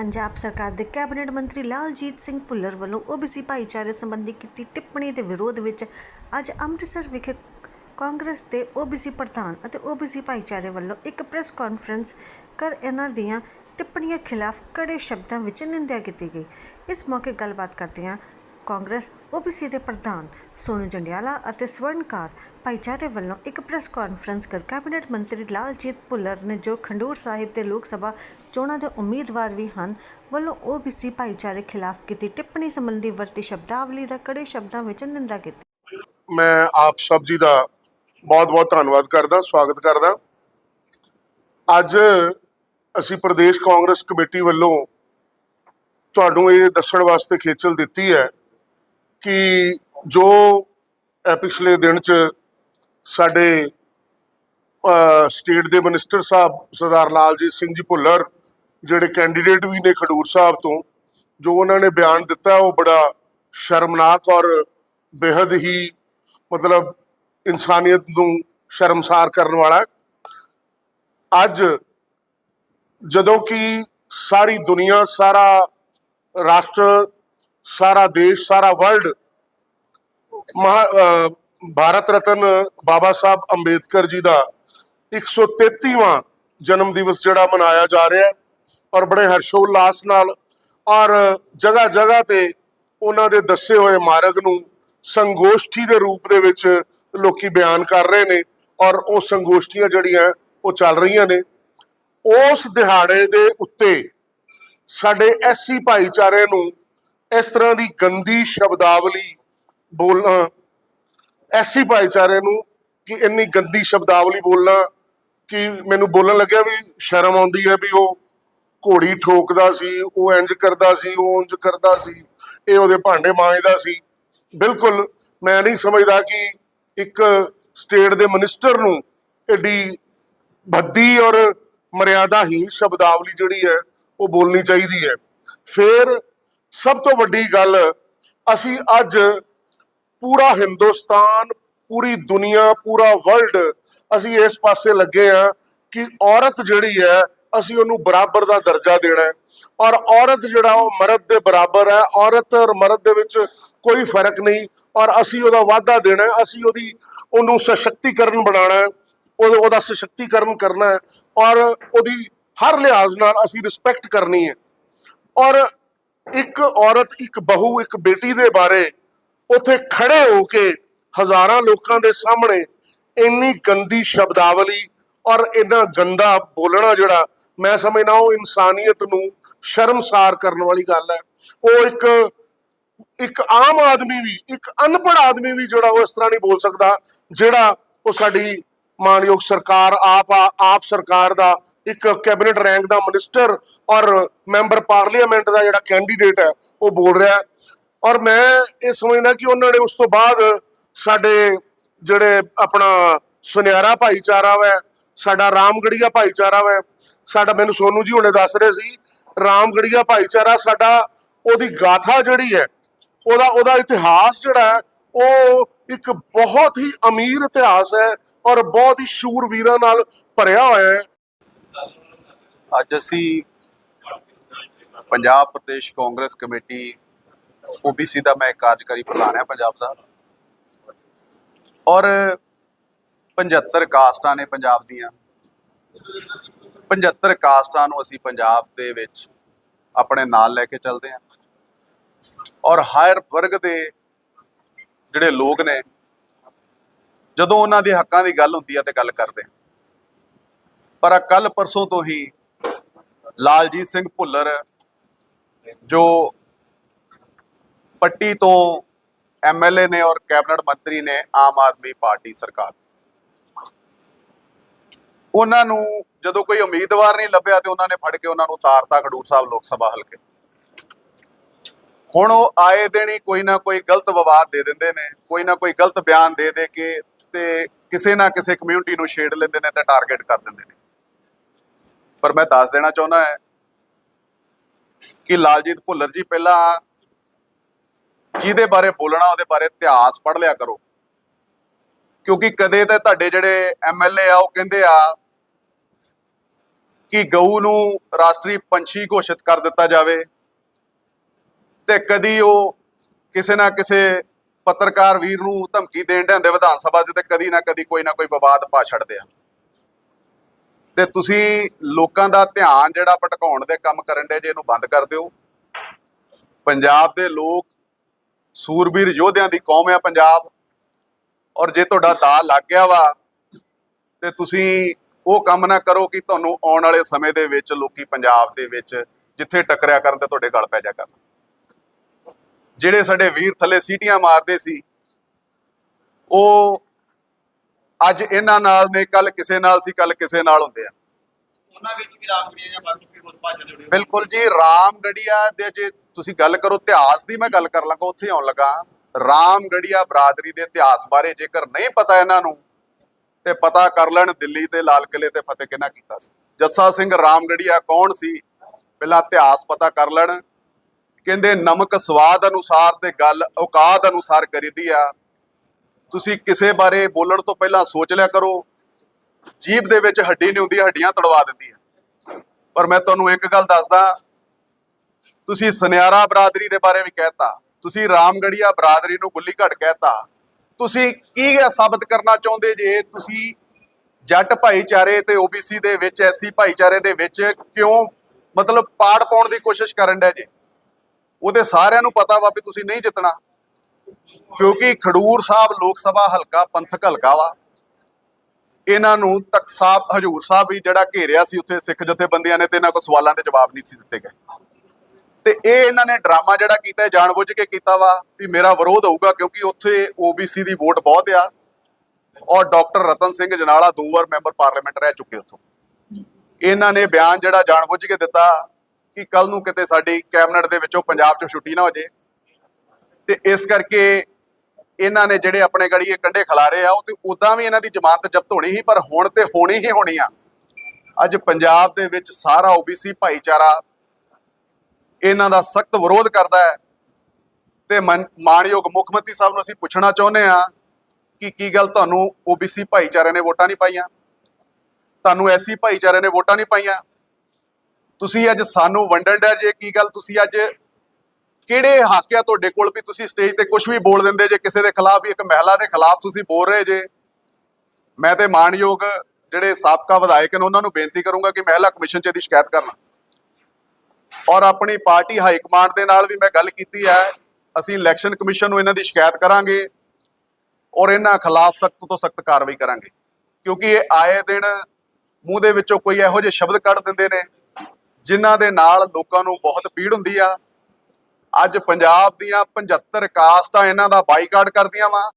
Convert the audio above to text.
ਪੰਜਾਬ ਸਰਕਾਰ ਦੇ ਕੈਬਨਿਟ ਮੰਤਰੀ ਲਾਲਜੀਤ ਸਿੰਘ ਭੁੱਲਰ ਵੱਲੋਂ ਓਬੀਸੀ ਭਾਈਚਾਰੇ ਸੰਬੰਧੀ ਕੀਤੀ ਟਿੱਪਣੀ ਦੇ ਵਿਰੋਧ ਵਿੱਚ ਅੱਜ ਅੰਮ੍ਰਿਤਸਰ ਵਿਖੇ ਕਾਂਗਰਸ ਦੇ ਓਬੀਸੀ ਪ੍ਰਧਾਨ ਅਤੇ ਓਬੀਸੀ ਭਾਈਚਾਰੇ ਵੱਲੋਂ ਇੱਕ ਪ੍ਰੈਸ ਕਾਨਫਰੰਸ ਕਰ ਇਹਨਾਂ ਦੀਆਂ ਟਿੱਪਣੀਆਂ ਖਿਲਾਫ ਕੜੇ ਸ਼ਬਦਾਂ ਵਿੱਚ ਨਿੰਦਿਆ ਕੀਤੀ ਗਈ। ਇਸ ਮੌਕੇ ਗੱਲਬਾਤ ਕਰਦਿਆਂ ਕਾਂਗਰਸ, ਓਬੀਸੀ ਦੇ ਪ੍ਰਧਾਨ ਸੋਨੂ ਜੰਡਿਆਲਾ ਅਤੇ ਸਵਰਨਕਾਰ ਭਾਈਚਾਰੇ ਵੱਲੋਂ ਇੱਕ ਪ੍ਰੈਸ ਕਾਨਫਰੰਸ ਕਰ ਕੈਬਨਿਟ ਮੰਤਰੀ ਲਾਲਜੀਤ ਭੁੱਲਰ ਨੇ ਜੋ ਖੰਡੂਰ ਸਾਹਿਬ ਦੇ ਲੋਕ ਸਭਾ ਚੋਣਾਂ ਦੇ ਉਮੀਦਵਾਰ ਵੀ ਹਨ, ਵੱਲੋਂ ਓਬੀਸੀ ਭਾਈਚਾਰੇ ਖਿਲਾਫ ਕੀਤੀ ਟਿੱਪਣੀ ਸੰਬੰਧੀ ਵਰਤੀ ਸ਼ਬਦਾਵਲੀ ਦਾ ਕੜੇ ਸ਼ਬਦਾਂ ਵਿੱਚ ਨਿੰਦਾ ਕੀਤੀ। ਮੈਂ ਆਪ ਸਭ ਜੀ ਦਾ ਬਹੁਤ-ਬਹੁਤ ਧੰਨਵਾਦ ਕਰਦਾ, ਸਵਾਗਤ ਕਰਦਾ। ਅੱਜ ਅਸੀਂ ਪ੍ਰਦੇਸ਼ ਕਾਂਗਰਸ ਕਮੇਟੀ ਵੱਲੋਂ ਤੁਹਾਨੂੰ ਇਹ ਦੱਸਣ ਵਾਸਤੇ ਖੇਚਲ ਦਿੱਤੀ ਹੈ ਕਿ ਜੋ ਪਿਛਲੇ ਦਿਨ ਚ ਸਾਡੇ ਸਟੇਟ ਦੇ ਮਿਨਿਸਟਰ ਸਾਹਿਬ ਸਰਦਾਰ ਲਾਲਜੀਤ ਸਿੰਘ ਜੀ ਭੁੱਲਰ, ਜਿਹੜੇ ਕੈਂਡੀਡੇਟ ਵੀ ਨੇ ਖਡੂਰ ਸਾਹਿਬ ਤੋਂ, ਜੋ ਉਹਨਾਂ ਨੇ ਬਿਆਨ ਦਿੱਤਾ, ਉਹ ਬੜਾ ਸ਼ਰਮਨਾਕ ਔਰ ਬੇहद ਹੀ ਮਤਲਬ ਇਨਸਾਨੀਅਤ ਨੂੰ ਸ਼ਰਮਸਾਰ ਕਰਨ ਵਾਲਾ ਅੱਜ ਜਦੋਂ ਕਿ ਸਾਰੀ ਦੁਨੀਆ, ਸਾਰਾ ਰਾਸ਼ਟਰ, ਸਾਰਾ ਦੇਸ਼, ਸਾਰਾ ਵਰਲਡ ਮਹਾ ਭਾਰਤ ਰਤਨ ਬਾਬਾ ਸਾਹਿਬ ਅੰਬੇਦਕਰ ਜੀ ਦਾ 133ਵਾਂ ਜਨਮ ਦਿਵਸ ਜਿਹੜਾ ਮਨਾਇਆ ਜਾ ਰਿਹਾ ਹੈ ਔਰ ਬੜੇ ਹਰਸ਼ੋ ਉਲਾਸ ਨਾਲ ਔਰ ਜਗ੍ਹਾ ਜਗ੍ਹਾ ਤੇ ਉਹਨਾਂ ਦੇ ਦੱਸੇ ਹੋਏ ਮਾਰਗ ਨੂੰ ਸੰਗੋਸ਼ਠੀ ਦੇ ਰੂਪ ਦੇ ਵਿੱਚ ਲੋਕੀ ਬਿਆਨ ਕਰ ਰਹੇ ਨੇ ਔਰ ਉਹ ਸੰਗੋਸ਼ਠੀਆਂ ਜਿਹੜੀਆਂ ਉਹ ਚੱਲ ਰਹੀਆਂ ਨੇ। ਉਸ ਦਿਹਾੜੇ ਦੇ ਉੱਤੇ ਸਾਡੇ ਐਸਸੀ ਭਾਈਚਾਰੇ ਨੂੰ ਇਸ ਤਰ੍ਹਾਂ ਦੀ ਗੰਦੀ ਸ਼ਬਦਾਵਲੀ ਬੋਲਣਾ ਐਸੀ ਭਾਈਚਾਰੇ ਨੂੰ ਕਿ ਇੰਨੀ ਗੰਦੀ ਸ਼ਬਦਾਵਲੀ ਬੋਲਣਾ ਕਿ ਮੈਨੂੰ ਬੋਲਣ ਲੱਗਿਆ ਵੀ ਸ਼ਰਮ ਆਉਂਦੀ ਹੈ ਵੀ ਉਹ ਘੋੜੀ ਠੋਕਦਾ ਸੀ, ਉਹ ਇੰਜ ਕਰਦਾ ਸੀ, ਉਹ ਇੰਜ ਕਰਦਾ ਸੀ, ਇਹ ਉਹਦੇ ਭਾਂਡੇ ਮਾਂਜਦਾ ਸੀ। ਬਿਲਕੁਲ ਮੈਂ ਨਹੀਂ ਸਮਝਦਾ ਕਿ ਇੱਕ ਸਟੇਟ ਦੇ ਮਿਨਿਸਟਰ ਨੂੰ ਐਡੀ ਭੱਦੀ ਔਰ ਮਰਿਆਦਾਹੀਨ ਸ਼ਬਦਾਵਲੀ ਜਿਹੜੀ ਹੈ, ਉਹ ਬੋਲਣੀ ਚਾਹੀਦੀ ਹੈ। ਫਿਰ ਸਭ ਤੋਂ ਵੱਡੀ ਗੱਲ, ਅਸੀਂ ਅੱਜ ਪੂਰਾ ਹਿੰਦੁਸਤਾਨ, ਪੂਰੀ ਦੁਨੀਆ, ਪੂਰਾ ਵਰਲਡ ਅਸੀਂ ਇਸ ਪਾਸੇ ਲੱਗੇ ਆ ਕਿ ਔਰਤ ਜਿਹੜੀ ਹੈ, ਅਸੀਂ ਉਹਨੂੰ ਬਰਾਬਰ ਦਾ ਦਰਜਾ ਦੇਣਾ ਹੈ। ਔਰ ਔਰਤ ਜਿਹੜਾ ਉਹ ਮਰਦ ਦੇ ਬਰਾਬਰ ਹੈ, ਔਰਤ ਔਰ ਮਰਦ ਦੇ ਵਿੱਚ ਕੋਈ ਫ਼ਰਕ ਨਹੀਂ। ਔਰ ਅਸੀਂ ਉਹਦਾ ਵਾਅਦਾ ਦੇਣਾ ਹੈ, ਅਸੀਂ ਉਹਦੀ, ਉਹਨੂੰ ਸਸ਼ਕਤੀਕਰਨ ਬਣਾਉਣਾ ਹੈ ਉਹ- ਉਹਦਾ ਸਸ਼ਕਤੀਕਰਨ ਕਰਨਾ ਹੈ। ਔਰ ਉਹਦੀ ਹਰ ਲਿਹਾਜ਼ ਨਾਲ ਅਸੀਂ ਰਿਸਪੈਕਟ ਕਰਨੀ ਹੈ। ਔਰ ਇੱਕ ਔਰਤ, ਇੱਕ ਬਹੂ, ਇੱਕ ਬੇਟੀ ਦੇ ਬਾਰੇ ਉੱਥੇ ਖੜੇ ਹੋ ਕੇ ਹਜ਼ਾਰਾਂ ਲੋਕਾਂ ਦੇ ਸਾਹਮਣੇ ਇੰਨੀ ਗੰਦੀ ਸ਼ਬਦਾਵਲੀ ਔਰ ਇੰਨਾ ਗੰਦਾ ਬੋਲਣਾ ਜਿਹੜਾ ਮੈਂ ਸਮਝਦਾ ਉਹ ਇਨਸਾਨੀਅਤ ਨੂੰ ਸ਼ਰਮਸਾਰ ਕਰਨ ਵਾਲੀ ਗੱਲ ਹੈ। ਉਹ ਇੱਕ ਇੱਕ ਆਮ ਆਦਮੀ ਵੀ, ਇੱਕ ਅਨਪੜ੍ਹ ਆਦਮੀ ਵੀ ਜਿਹੜਾ ਉਹ ਇਸ ਤਰ੍ਹਾਂ ਨਹੀਂ ਬੋਲ ਸਕਦਾ ਜਿਹੜਾ ਉਹ ਸਾਡੀ ਮਾਨਯੋਗ ਸਰਕਾਰ, ਆਪ ਆਪ ਸਰਕਾਰ ਦਾ ਇੱਕ ਕੈਬਨਿਟ ਰੈਂਕ ਦਾ ਮਿਨਿਸਟਰ ਔਰ ਮੈਂਬਰ ਪਾਰਲੀਮੈਂਟ ਦਾ ਜਿਹੜਾ ਕੈਂਡੀਡੇਟ ਹੈ, ਉਹ ਬੋਲ ਰਿਹਾ। ਔਰ ਮੈਂ ਇਹ ਸਮਝਦਾ ਕਿ ਉਹਨਾਂ ਨੇ ਉਸ ਤੋਂ ਬਾਅਦ ਸਾਡੇ ਜਿਹੜੇ ਆਪਣਾ ਸੁਨਿਆਰਾ ਭਾਈਚਾਰਾ ਵੈ, ਸਾਡਾ ਰਾਮਗੜੀਆ ਭਾਈਚਾਰਾ ਵੈ, ਸਾਡਾ ਮੈਨੂੰ ਸੋਨੂ ਜੀ ਹੁਣੇ ਦੱਸ ਰਹੇ ਸੀ, ਰਾਮਗੜੀਆ ਭਾਈਚਾਰਾ ਸਾਡਾ ਉਹਦੀ ਗਾਥਾ ਜਿਹੜੀ ਹੈ, ਉਹਦਾ ਉਹਦਾ ਇਤਿਹਾਸ ਜਿਹੜਾ ਹੈ, ਉਹ ਇੱਕ ਬਹੁਤ ਹੀ ਅਮੀਰ ਇਤਿਹਾਸ ਹੈ ਔਰ ਬਹੁਤ ਹੀ ਸ਼ੂਰਵੀਰਾਂ ਨਾਲ ਭਰਿਆ ਹੋਇਆ ਹੈ। ਅੱਜ ਅਸੀਂ ਪੰਜਾਬ ਪ੍ਰਦੇਸ਼ ਕਾਂਗਰਸ ਕਮੇਟੀ ਓਬੀਸੀ ਦਾ ਮੈਂ ਕਾਰਜਕਾਰੀ ਪ੍ਰਧਾਨ ਹਾਂ ਪੰਜਾਬ ਦਾ। ਔਰ 75 ਕਾਸਟਾਂ ਨੇ ਪੰਜਾਬ ਦੀਆਂ। 75 ਕਾਸਟਾਂ ਨੂੰ ਅਸੀਂ ਪੰਜਾਬ ਦੇ ਵਿੱਚ ਆਪਣੇ ਨਾਲ ਲੈ ਕੇ ਚੱਲਦੇ ਹਾਂ। ਔਰ ਹਾਇਰ ਵਰਗ ਦੇ ਜਿਹੜੇ ਲੋਕ ਨੇ, ਜਦੋਂ ਉਹਨਾਂ ਦੇ ਹੱਕਾਂ ਦੀ ਗੱਲ ਹੁੰਦੀ ਹੈ ਤੇ ਗੱਲ ਕਰਦੇ ਪਰ ਕੱਲ ਪਰਸੋਂ ਤੋਂ ਹੀ ਲਾਲਜੀਤ ਸਿੰਘ ਭੁੱਲਰ, ਜੋ ਪੱਟੀ ਤੋਂ ਐਮਐਲਏ ਨੇ ਔਰ ਕੈਬਨਿਟ ਮੰਤਰੀ ਨੇ ਆਮ ਆਦਮੀ ਪਾਰਟੀ ਸਰਕਾਰ ਉਹਨਾਂ ਨੂੰ ਜਦੋਂ ਕੋਈ ਉਮੀਦਵਾਰ ਨਹੀਂ ਲੱਭਿਆ ਤੇ ਉਹਨਾਂ ਨੇ ਫੜ ਕੇ ਉਹਨਾਂ ਨੂੰ ਤਾਰਤਾ ਖਡੂਰ ਸਾਹਿਬ ਲੋਕ ਸਭਾ ਹਲਕੇ। ਹੁਣ ਉਹ ਆਏ ਦਿਨ ਹੀ ਕੋਈ ਨਾ ਕੋਈ ਗਲਤ ਵਿਵਾਦ ਦੇ ਦਿੰਦੇ ਨੇ, ਕੋਈ ਨਾ ਕੋਈ ਗਲਤ ਬਿਆਨ ਦੇ ਦੇ ਕੇ ਤੇ ਕਿਸੇ ਨਾ ਕਿਸੇ ਕਮਿਊਨਿਟੀ ਨੂੰ ਛੇੜ ਲੈਂਦੇ ਨੇ ਤੇ ਟਾਰਗੇਟ ਕਰ ਦਿੰਦੇ ਨੇ। ਪਰ ਮੈਂ ਦੱਸ ਦੇਣਾ ਚਾਹੁੰਦਾ ਹਾਂ ਕਿ ਲਾਲਜੀਤ ਭੁੱਲਰ ਜੀ ਪਹਿਲਾਂ ਜਿਹਦੇ ਬਾਰੇ ਬੋਲਣਾ, ਉਹਦੇ ਬਾਰੇ ਇਤਿਹਾਸ ਪੜ੍ਹ ਲਿਆ ਕਰੋ। ਕਿਉਂਕਿ ਕਦੇ ਤਾਂ ਤੁਹਾਡੇ ਜਿਹੜੇ ਐਮਐਲਏ ਆ, ਉਹ ਕਹਿੰਦੇ ਆ ਕਿ ਗਊ ਨੂੰ ਰਾਸ਼ਟਰੀ ਪੰਛੀ ਘੋਸ਼ਿਤ ਕਰ ਦਿੱਤਾ ਜਾਵੇ ਤੇ ਕਦੀ ਉਹ ਕਿਸੇ ਨਾ ਕਿਸੇ ਪੱਤਰਕਾਰ ਵੀਰ ਨੂੰ ਧਮਕੀ ਦੇਣ ਦੇ ਵਿਧਾਨ ਸਭਾ 'ਚ ਤੇ ਕਦੀ ਨਾ ਕਦੀ ਕੋਈ ਨਾ ਕੋਈ ਵਿਵਾਦ ਪਾ ਛੱਡਦੇ ਆ। ਤੇ ਤੁਸੀਂ ਲੋਕਾਂ ਦਾ ਧਿਆਨ ਜਿਹੜਾ ਭਟਕਾਉਣ ਦੇ ਕੰਮ ਕਰਨ ਦੇ ਜੇ ਇਹਨੂੰ ਬੰਦ ਕਰ ਦਿਓ। ਪੰਜਾਬ ਦੇ ਲੋਕ ਸੂਰਬੀਰ ਯੋਧਿਆਂ ਦੀ ਕੌਮ ਆ ਪੰਜਾਬ। ਔਰ ਜੇ ਤੁਹਾਡਾ ਦਾ ਲੱਗ ਗਿਆ ਵਾ ਤੇ ਤੁਸੀਂ ਉਹ ਕੰਮ ਨਾ ਕਰੋ ਕਿ ਤੁਹਾਨੂੰ ਆਉਣ ਵਾਲੇ ਸਮੇਂ ਦੇ ਵਿੱਚ ਲੋਕੀ ਪੰਜਾਬ ਦੇ ਵਿੱਚ ਜਿੱਥੇ ਟੱਕਰਿਆ ਕਰਨ ਤੇ ਤੁਹਾਡੇ ਗਲ ਪੈ ਜਾ ਕਰਨ। ਜਿਹੜੇ ਸਾਡੇ ਵੀਰ ਥੱਲੇ ਸੀਟੀਆਂ ਮਾਰਦੇ ਸੀ ਉਹ ਅੱਜ ਇਹਨਾਂ ਨਾਲ ਨੇ ਕੱਲ ਕਿਸੇ ਨਾਲ ਸੀ ਕੱਲ ਕਿਸੇ ਨਾਲ ਹੁੰਦੇ ਆ। ਉਹਨਾਂ ਵਿੱਚ ਵੀ ਰਾਮਗੜੀਆਂ ਜਾਂ ਬਾਕੀ ਹੋਰ ਜੁੜੇ ਹੋਏ ਬਿਲਕੁਲ ਜੀ ਰਾਮਗੜੀਆ ਦੇ ਜੇ ਤੁਸੀਂ ਗੱਲ ਕਰੋ, ਇਤਿਹਾਸ ਦੀ ਮੈਂ ਗੱਲ ਕਰ ਲਾਂਗਾ, ਉੱਥੇ ਆਉਣ ਲੱਗਾ ਰਾਮਗੜੀਆ ਬਰਾਦਰੀ ਦੇ ਇਤਿਹਾਸ ਬਾਰੇ ਜੇਕਰ ਨਹੀਂ ਪਤਾ ਇਹਨਾਂ ਨੂੰ, ਤੇ ਪਤਾ ਕਰ ਲੈਣ ਦਿੱਲੀ ਤੇ ਲਾਲ ਕਿਲੇ ਤੇ ਫਤਿਹ ਕਿਹਨਾਂ ਕੀਤਾ ਸੀ। ਜੱਸਾ ਸਿੰਘ ਰਾਮਗੜੀਆ ਕੌਣ ਸੀ? ਪਹਿਲਾਂ ਇਤਿਹਾਸ ਪਤਾ ਕਰ ਲੈਣ। ਕਹਿੰਦੇ, ਨਮਕ ਸਵਾਦ ਅਨੁਸਾਰ ਤੇ ਗੱਲ ਔਕਾਤ ਅਨੁਸਾਰ ਕਰੀਦੀ ਆ। ਤੁਸੀਂ ਕਿਸੇ ਬਾਰੇ ਬੋਲਣ ਤੋਂ ਪਹਿਲਾਂ ਸੋਚ ਲਿਆ ਕਰੋ। ਜੀਭ ਦੇ ਵਿੱਚ ਹੱਡੀ ਨਹੀਂ ਹੁੰਦੀ, ਹੱਡੀਆਂ ਤੜਵਾ ਦਿੰਦੀ ਆ। ਪਰ ਮੈਂ ਤੁਹਾਨੂੰ ਇੱਕ ਗੱਲ ਦੱਸਦਾ ਤੁਸੀਂ ਸੁਨਿਆਰਾ ਬਰਾਦਰੀ ਦੇ ਬਾਰੇ ਵੀ ਕਹਿਤਾ, ਤੁਸੀਂ ਰਾਮਗੜੀਆ ਬਰਾਦਰੀ ਨੂੰ ਗੁੱਲੀ ਘੜ ਕਹਿਤਾ, ਤੁਸੀਂ ਕੀ ਇਹ ਸਾਬਤ ਕਰਨਾ ਚਾਹੁੰਦੇ ਜੇ? ਤੁਸੀਂ ਜੱਟ ਭਾਈਚਾਰੇ ਤੇ ਓਬੀਸੀ ਦੇ ਵਿੱਚ, ਐਸੀ ਭਾਈਚਾਰੇ ਦੇ ਵਿੱਚ ਕਿਉਂ ਮਤਲਬ ਪਾੜ ਪਾਉਣ ਦੀ ਕੋਸ਼ਿਸ਼ ਕਰਨ ਡੈ ਜੇ? ਉਹਦੇ ਸਾਰਿਆਂ ਨੂੰ ਪਤਾ ਵਾ ਵੀ ਤੁਸੀਂ ਨਹੀਂ ਜਿੱਤਣਾ। ਕਿਉਂਕਿ ਖਡੂਰ ਸਾਹਿਬ ਲੋਕ ਸਭਾ ਹਲਕਾ ਪੰਥਕ ਹਲਕਾ ਵਾ। ਇਹਨਾਂ ਨੂੰ ਤਖਤ ਸਾਹਿਬ, ਹਜੂਰ ਸਾਹਿਬ ਵੀ ਜਿਹੜਾ ਘੇਰਿਆ ਸੀ ਉੱਥੇ ਸਿੱਖ ਜਥੇਬੰਦੀਆਂ ਨੇ ਤੇ ਇਹਨਾਂ ਕੋ ਸਵਾਲਾਂ ਦੇ ਜਵਾਬ ਨਹੀਂ ਸੀ ਦਿੱਤੇ ਗਏ। ਤੇ ਇਹ ਇਹਨਾਂ ਨੇ ਡਰਾਮਾ ਜਿਹੜਾ ਕੀਤਾ ਹੈ ਜਾਣਬੁੱਝ ਕੇ ਕੀਤਾ ਵਾ ਵੀ ਮੇਰਾ ਵਿਰੋਧ ਹੋਊਗਾ ਕਿਉਂਕਿ ਉੱਥੇ ਓਬੀਸੀ ਦੀ ਵੋਟ ਬਹੁਤ ਆ ਔਰ ਡਾਕਟਰ ਰਤਨ ਸਿੰਘ ਜਨਾਲਾ ਦੋ ਵਾਰ ਮੈਂਬਰ ਪਾਰਲੀਮੈਂਟ ਰਹਿ ਚੁੱਕੇ ਉੱਥੋਂ। ਇਹਨਾਂ ਨੇ ਬਿਆਨ ਜਿਹੜਾ ਜਾਣਬੁੱਝ ਕੇ ਦਿੱਤਾ ਕਿ ਕੱਲ ਨੂੰ ਕਿਤੇ ਸਾਡੀ ਕੈਬਨਿਟ ਦੇ ਵਿੱਚੋਂ ਪੰਜਾਬ 'ਚੋਂ ਛੁੱਟੀ ਨਾ ਹੋ ਜੇ। ਤੇ ਇਸ ਕਰਕੇ ਇਹਨਾਂ ਨੇ ਜਿਹੜੇ ਆਪਣੇ ਗੜੀ ਇਹ ਕੰਡੇ ਖਿਲਾਰੇ ਆ, ਉਹ ਤੇ ਉਦਾਂ ਵੀ ਇਹਨਾਂ ਦੀ ਜ਼ਮਾਨਤ ਜ਼ਬਤ ਹੋਣੀ ਸੀ, ਪਰ ਹੁਣ ਤੇ ਹੋਣੀ ਹੀ ਹੋਣੀ ਆ। ਅੱਜ ਪੰਜਾਬ ਦੇ ਵਿੱਚ ਸਾਰਾ ਓਬੀਸੀ ਭਾਈਚਾਰਾ ਇਹਨਾਂ ਦਾ ਸਖਤ ਵਿਰੋਧ ਕਰਦਾ ਹੈ। ਤੇ ਮਨ- ਮਾਣਯੋਗ ਮੁੱਖ ਮੰਤਰੀ ਸਾਹਿਬ ਨੂੰ ਅਸੀਂ ਪੁੱਛਣਾ ਚਾਹੁੰਦੇ ਆ ਕਿ ਕੀ ਗੱਲ ਤੁਹਾਨੂੰ ਓਬੀਸੀ ਭਾਈਚਾਰੇ ਨੇ ਵੋਟਾਂ ਨਹੀਂ ਪਾਈਆਂ? ਤੁਹਾਨੂੰ ਐਸੀ ਭਾਈਚਾਰੇ ਨੇ ਵੋਟਾਂ ਨਹੀਂ ਪਾਈਆਂ? ਤੁਸੀਂ ਅੱਜ ਸਾਨੂੰ ਵੰਡਣ ਡਿਆ ਜੇ, ਕੀ ਗੱਲ? ਤੁਸੀਂ ਅੱਜ ਕਿਹੜੇ ਹੱਕ ਆ ਤੁਹਾਡੇ ਕੋਲ ਵੀ ਤੁਸੀਂ ਸਟੇਜ ਤੇ ਕੁਝ ਵੀ ਬੋਲ ਦਿੰਦੇ ਜੇ, ਕਿਸੇ ਦੇ ਖਿਲਾਫ ਵੀ, ਇੱਕ ਮਹਿਲਾ ਦੇ ਖਿਲਾਫ ਤੁਸੀਂ ਬੋਲ ਰਹੇ ਜੇ। ਮੈਂ ਤੇ ਮਾਣਯੋਗ ਜਿਹੜੇ ਸਾਬਕਾ ਵਿਧਾਇਕ ਨੇ, ਉਹਨਾਂ ਨੂੰ ਬੇਨਤੀ ਕਰੂੰਗਾ ਕਿ ਮਹਿਲਾ ਕਮਿਸ਼ਨ 'ਚ ਇਹਦੀ ਸ਼ਿਕਾਇਤ ਕਰਨਾ। ਔਰ ਆਪਣੀ ਪਾਰਟੀ ਹਾਈ ਕਮਾਂਡ ਦੇ ਨਾਲ ਵੀ ਮੈਂ ਗੱਲ ਕੀਤੀ ਹੈ। ਅਸੀਂ ਇਲੈਕਸ਼ਨ ਕਮਿਸ਼ਨ ਨੂੰ ਇਹਨਾਂ ਦੀ ਸ਼ਿਕਾਇਤ ਕਰਾਂਗੇ ਔਰ ਇਹਨਾਂ ਖਿਲਾਫ ਸਖਤ ਤੋਂ ਸਖਤ ਕਾਰਵਾਈ ਕਰਾਂਗੇ। ਕਿਉਂਕਿ ਇਹ ਆਏ ਦਿਨ ਮੂੰਹ ਦੇ ਵਿੱਚੋਂ ਕੋਈ ਇਹੋ ਜਿਹੇ ਸ਼ਬਦ ਕੱਢ ਦਿੰਦੇ ਨੇ, ਜਿਨ੍ਹਾਂ ਦੇ ਨਾਲ ਲੋਕਾਂ ਨੂੰ ਬਹੁਤ ਪੀੜ ਹੁੰਦੀ ਆ। ਅੱਜ ਪੰਜਾਬ ਦੀਆਂ 75 ਕਾਸਟਾਂ ਇਹਨਾਂ ਦਾ ਬਾਈਕਾਟ ਕਰਦੀਆਂ ਵਾ।